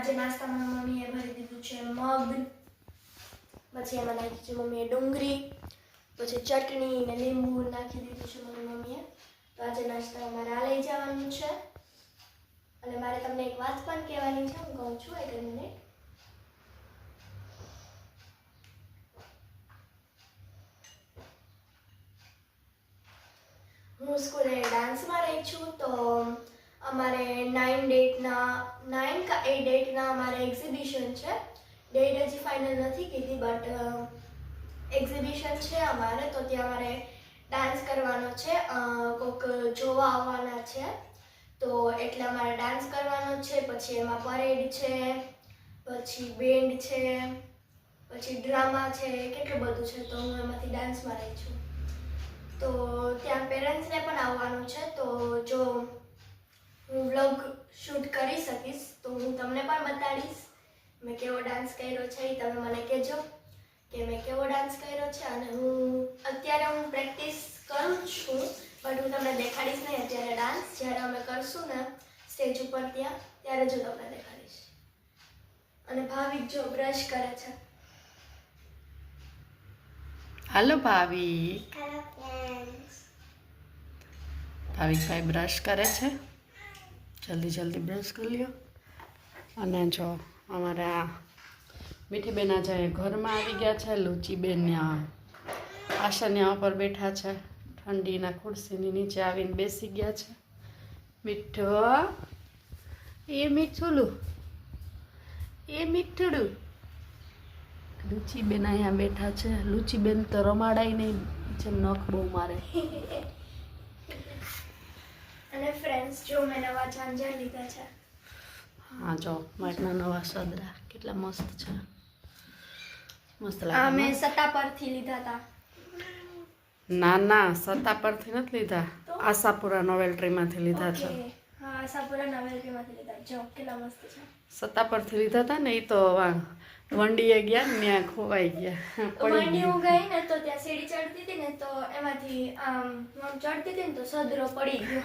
આજે નાસ્તામાં મમ્મીએ ભરી દીધું છે મગ, પછી એમાં નાખી છે મમ્મીએ ડુંગળી, પછી ચટણી ને લીંબુ નાખી દીધું છે મારી મમ્મીએ. તો આજે નાસ્તામાં મારે આ લઈ જવાનું છે. અને મારે તમને એક વાત પણ કહેવાની છે, હું કહું છું એક મિનિટ હું સ્કૂલે ડાન્સમાં રહી છું, તો અમારે નાઇન ડેટના નાઇન કા એટ ડેટના અમારે એક્ઝિબિશન છે. ડેટ હજી ફાઇનલ નથી કીધી બટ એક્ઝિબિશન છે અમારે, તો ત્યાં અમારે ડાન્સ કરવાનો છે. કોઈક જોવા આવવાના છે. તો એટલે અમારે ડાન્સ કરવાનો છે, પછી એમાં પરેડ છે, પછી બેન્ડ છે, પછી ડ્રામા છે, કેટલું બધું છે, તો હું એમાંથી ડાન્સમાં રહી છું. તો ત્યાં પેરેન્ટ્સને પણ આવવાનું છે, તો જો હું વ્લોગ શૂટ કરી શકીશ તો હું તમને પણ બતાડીશ. મેં કેવો ડાન્સ કર્યો છે એ તમે મને કહેજો કે મેં કેવો ડાન્સ કર્યો છે અને હું અત્યારે હું પ્રેક્ટિસ કરું છું બટ હું તમને દેખાડીશ નહીં અત્યારે ડાન્સ જ્યારે અમે કરશું ને સ્ટેજ ઉપર ત્યાં ત્યારે જ હું તમને દેખાડીશ. અને ભાવિક જો બ્રશ કરે છે. હાલો ભાવિક. હેલો ભાવિકભાઈ બ્રશ કરે છે? જલ્દી જલ્દી બ્રશ કરી લ્યો. અને જો અમારા મીઠીબેન આજે ઘરમાં આવી ગયા છે, લુચીબેન બેન ત્યાં ઉપર બેઠા છે, ઠંડીના ખુરશીની નીચે આવીને બેસી ગયા છે. મીઠો, એ મીઠુલું એ મીઠડું. લુચીબેન અહીંયા બેઠા છે, લુચીબેન તો રમાડાય નહીં, જેમ નખ બહુ મારે. અને ફ્રેન્ડ્સ જો મેં નવા ઝાંઝા લીધા છે. હા જો માટના નવા સદરા. કેટલા મસ્ત છે. મસ્ત આ મેં સત્તા પરથી લીધા હતા ના ના સત્તા પરથી નથી લીધા? આશાપુરા નોવેલ્ટ્રીમાંથી લીધા છે. હા આશાપુરા નવેલરીમાંથી લીધા જો કેટલા મસ્ત છે. સત્તા પરથી લીધા હતા ને એ તો વંડીએ ગયા ને ત્યાં ખોવાઈ ગયા. તો હું ગઈ ને તો ત્યાં સીડી ચડતી હતી ને તો એમાંથી આમ ચડતી હતી ને તો સદરો પડી ગયો.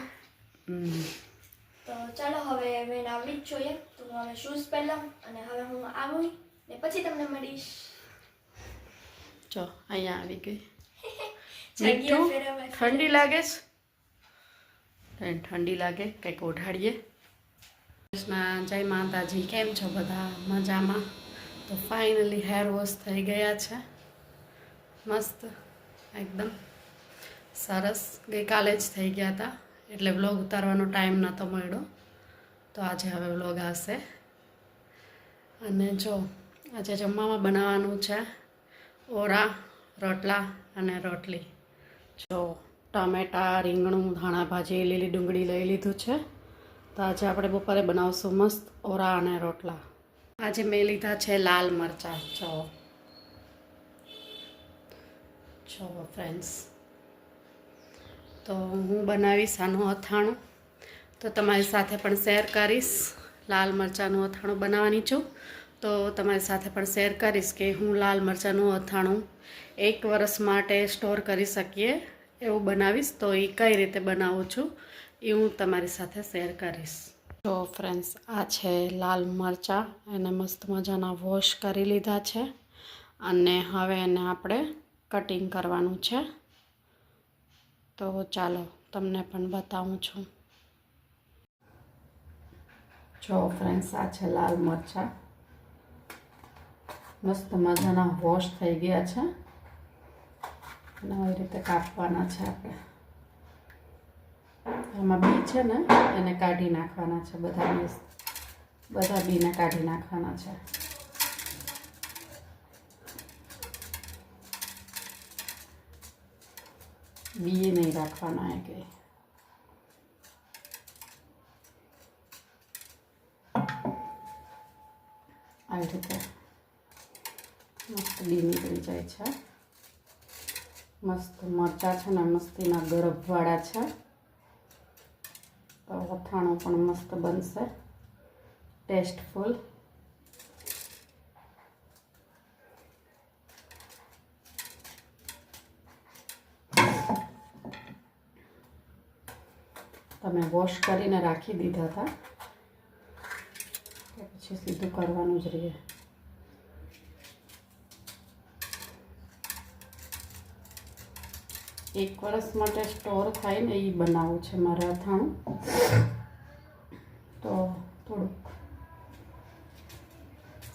તો ચાલો હવે મેં આવડી જ જોઈએ. તો હું હવે શૂઝ પહેલાં અને હવે હું આવું ને પછી તમને મળીશ. જો અહીંયા આવી ગઈ. મીઠું? ઠંડી લાગે છે? ઠંડી લાગે? કંઈક ઓઢાડીએ. કૃષ્ણ જય માતાજી કેમ છો બધા? મજામાં? તો ફાઇનલી હેર વોશ થઈ ગયા છે. મસ્ત એકદમ. સરસ. ગઈકાલે જ થઈ ગયા હતા એટલે વ્લોગ ઉતારવાનો ટાઈમ નહોતો મળ્યો. તો આજે હવે વ્લોગ આવશે. અને જો, આજે જમવામાં બનાવવાનું છે ઓરા, રોટલા અને રોટલી. જો, ટામેટા, રીંગણું ધાણા ભાજી લીલી ડુંગળી લઈ લીધું છે. તો આજે આપણે બપોરે બનાવશું મસ્ત ઓરા અને રોટલા. આજે મેં લીધા છે લાલ મરચાં. જો. જો ફ્રેન્ડ્સ તો હું બનાવીશ આનું અથાણું. તો તમારી સાથે પણ શેર કરીશ. લાલ મરચાંનું અથાણું બનાવવાની છું. તો તમારી સાથે પણ શેર કરીશ કે હું લાલ મરચાંનું અથાણું એક વર્ષ માટે સ્ટોર કરી શકીએ એવું બનાવીશ. તો એ કઈ રીતે બનાવું છું એ હું તમારી સાથે શેર કરીશ. તો ફ્રેન્ડ્સ, આ છે લાલ મરચાં. એને મસ્ત મજાના વોશ કરી લીધા છે. અને હવે એને આપણે કટિંગ કરવાનું છે. તો ચાલો તમને પણ બતાવું છું. જો ફ્રેન્ડ્સ આ છે લાલ મરચાં. મસ્ત મજાના વોશ થઈ ગયા છે. અને આવી રીતે કાપવાના છે આપણે. એમાં બી છે ને, એને કાઢી નાખવાના છે, બધા બધા બીને કાઢી નાખવાના છે. બી નહીં રાખવાના એ કે આવી રીતે મસ્ત બી નીકળી જાય છે મસ્ત મરચાં છે ને મસ્તીના ગરબવાળા છે તો અથાણું પણ મસ્ત બનશે ટેસ્ટફુલ મેં વોશ કરીને રાખી દીધા હતા. પછી સીધું કરવાનું જ રહીએ એક વર્ષ માટે સ્ટોર થાય ને એ બનાવવું છે મારે અથાણું. તો થોડુંક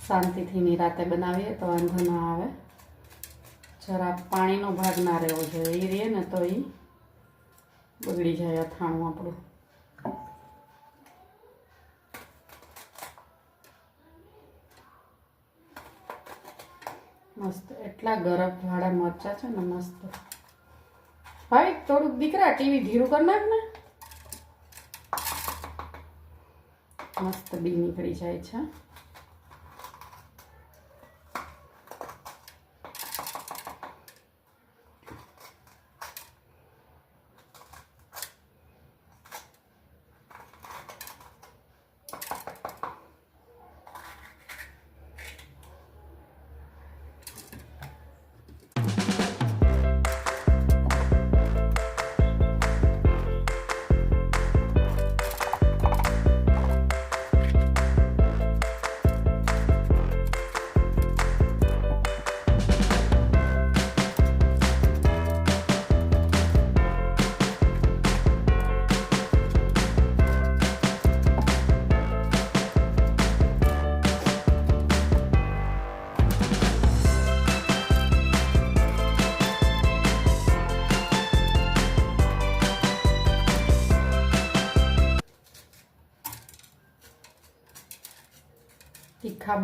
શાંતિથી નિરાતે બનાવીએ તો વાંધો ના આવે. જરા પાણીનો ભાગ ના રહેવો જોઈએ. એ રહે ને તો એ બગડી જાય અથાણું આપણું. મસ્ત, એટલા ગરમ વાળા મરચા છે ને મસ્ત. ભાઈ, થોડુંક દીકરા ટીવી ધીરું કરી નાખ ને. મસ્ત બી નીકળી જાય છે.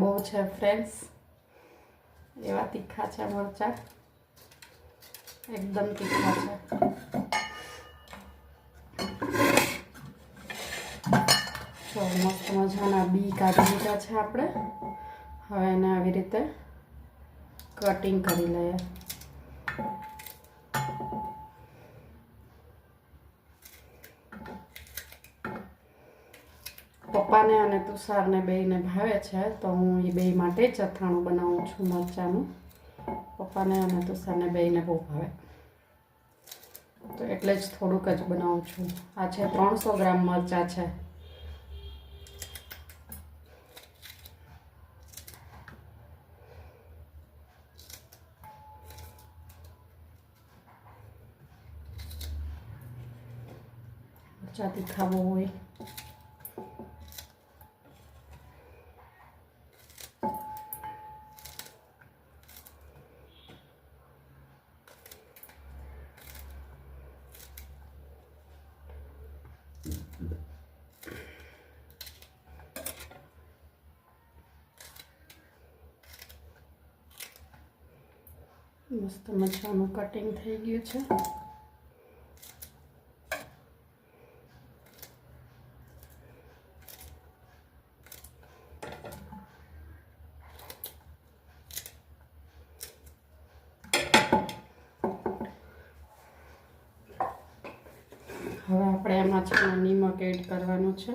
બહુ છે ફ્રેન્ડ્સ એવા તીખા છે મરચા એકદમ તીખા છે તો મસ્ત મજાના બી કાઢી લીધા છે આપણે. હવે એને આવી રીતે કટિંગ કરી લઈએ. પપ્પાને અને તુષારને બેયને ભાવે છે, તો હું એ બે માટે જ અથાણું બનાવું છું મરચાંનું. પપ્પાને અને તુષારને બેયને બહુ ભાવે. તો એટલે જ થોડુંક જ બનાવું છું. આ છે ત્રણસો ગ્રામ મરચાં છે. મરચાં તીખા હોય. મસ્ત મજાનું કટિંગ થઈ ગયું છે. હવે આપણે એમાં છે નિમક એડ કરવાનું છે.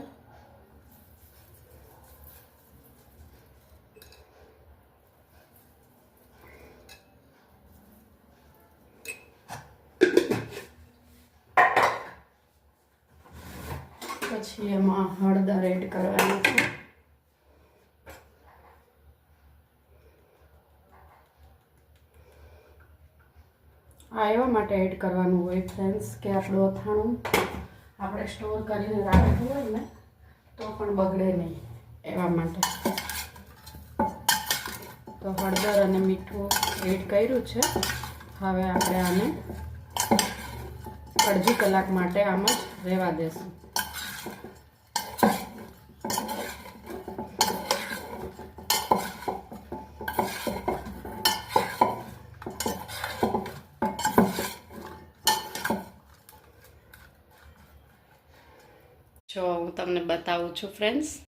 પછી એમાં હળદર એડ કરવાની છે. આ એવા માટે એડ કરવાનું હોય ફ્રેન્ડ્સ કે આપણું અથાણું આપણે સ્ટોર કરીને રાખવું હોય ને, તો પણ બગડે નહીં એવા માટે. તો હળદર અને મીઠું એડ કર્યું છે. હવે આપણે આને અડધી કલાક માટે આમ જ રહેવા દેશું. જો, હું તમને બતાવું છું ફ્રેન્ડ્સ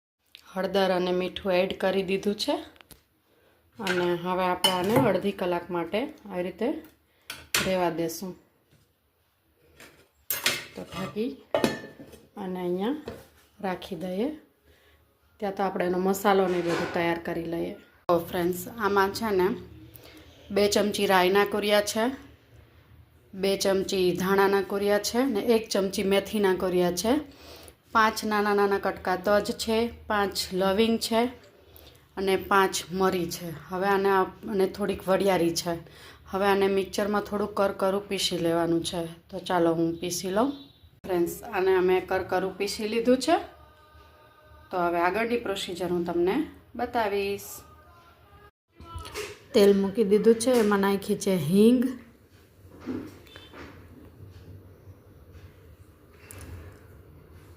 હળદર અને મીઠું એડ કરી દીધું છે. અને હવે આપણે આને અડધી કલાક માટે આવી રીતે રહેવા દેશું. તો ઢાંકી અને અહીંયા રાખી દઈએ. ત્યાં તો આપણે એનો મસાલો ને બધું તૈયાર કરી લઈએ. તો ફ્રેન્ડ્સ, આમાં છે ને બે ચમચી રાયના કુરિયા છે, બે ચમચી ધાણાના કોરિયા છે ને એક ચમચી મેથીના કોરિયા છે. પાંચ નાના નાના કટકા તજ છે, પાંચ લવિંગ છે અને પાંચ મરી છે. હવે આને અને થોડીક વરિયારી છે. હવે આને મિક્સરમાં થોડું કરકરું પીસી લેવાનું છે. તો ચાલો હું પીસી લઉં. ફ્રેન્ડ્સ, આને અમે કરકરું પીસી લીધું છે. તો હવે આગળની પ્રોસિજર હું તમને બતાવીશ. તેલ મૂકી દીધું છે, એમાં નાખી છે હિંગ.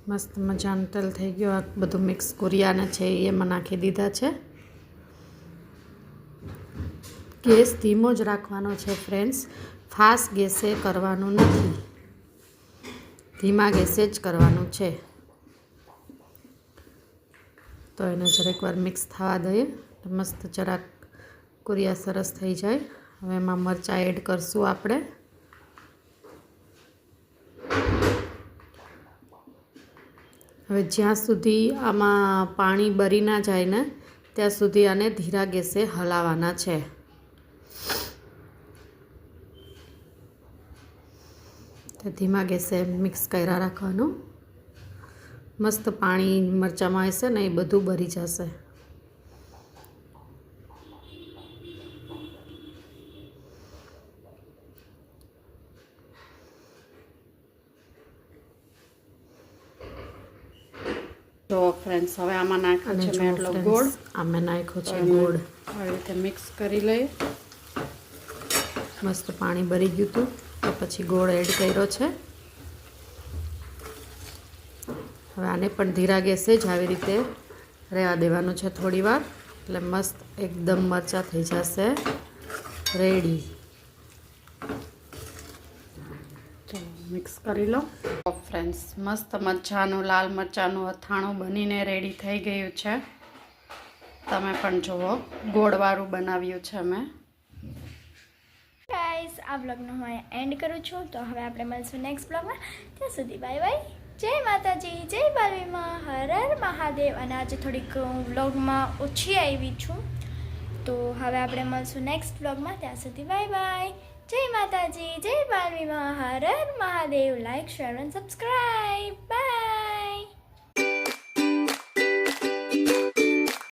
મસ્ત મજાનું તેલ થઈ ગયું. આ બધું મિક્સ કુરિયાને છે એમાં નાખી દીધા છે. ગેસ ધીમો જ રાખવાનો છે ફ્રેન્ડ્સ. ફાસ્ટ ગેસે કરવાનું નથી. ધીમા ગેસે જ કરવાનું છે. તો એને જરાક વાર મિક્સ થવા દઈએ. મસ્ત જરાક કુરિયા સરસ થઈ જાય. હવે એમાં મરચાં એડ કરશું આપણે. હવે જ્યાં સુધી આમાં પાણી બરી ના જાય ને, ત્યાં સુધી આને ધીરા ગેસે હલાવવાના છે. ધીમા ગેસે મિક્સ કર્યા રાખવાનું. મસ્ત પાણી મરચાંમાં હશે ને એ બધું બરી જશે તો ફ્રેન્ડ્સ હવે આમાં નાખ્યો છે મેં એટલો ગોળ. અમે નાખ્યો છે ગોળ. આવી રીતે મિક્સ કરી લઈએ. મસ્ત પાણી ભરી ગયું હતું તો પછી ગોળ એડ કર્યો છે. હવે આને પણ ધીરા ગેસે જ આવી રીતે રહેવા દેવાનું છે થોડી વાર એટલે મસ્ત એકદમ મરચાં થઈ જશે. રેડી તો મિક્સ કરી લો. ફ્રેન્ડ્સ મસ્ત મજાનું લાલ મરચાંનું અથાણું બનીને રેડી થઈ ગયું છે. તમે પણ જુઓ ગોળવાળું બનાવ્યું છે મેં. ગાઈસ આ બ્લોગનો હું એન્ડ કરું છું. તો હવે આપણે મળશું નેક્સ્ટ બ્લોગમાં ત્યાં સુધી બાય બાય જય માતાજી જય બાલવીમાં. હર હર મહાદેવ. અને આજે થોડીક હું વ્લોગમાં ઓછી આવી છું. તો હવે આપણે મળશું નેક્સ્ટ બ્લોગમાં ત્યાં સુધી બાય બાય જય માતાજી જય બાલવી હર હર Mahadev like share and subscribe bye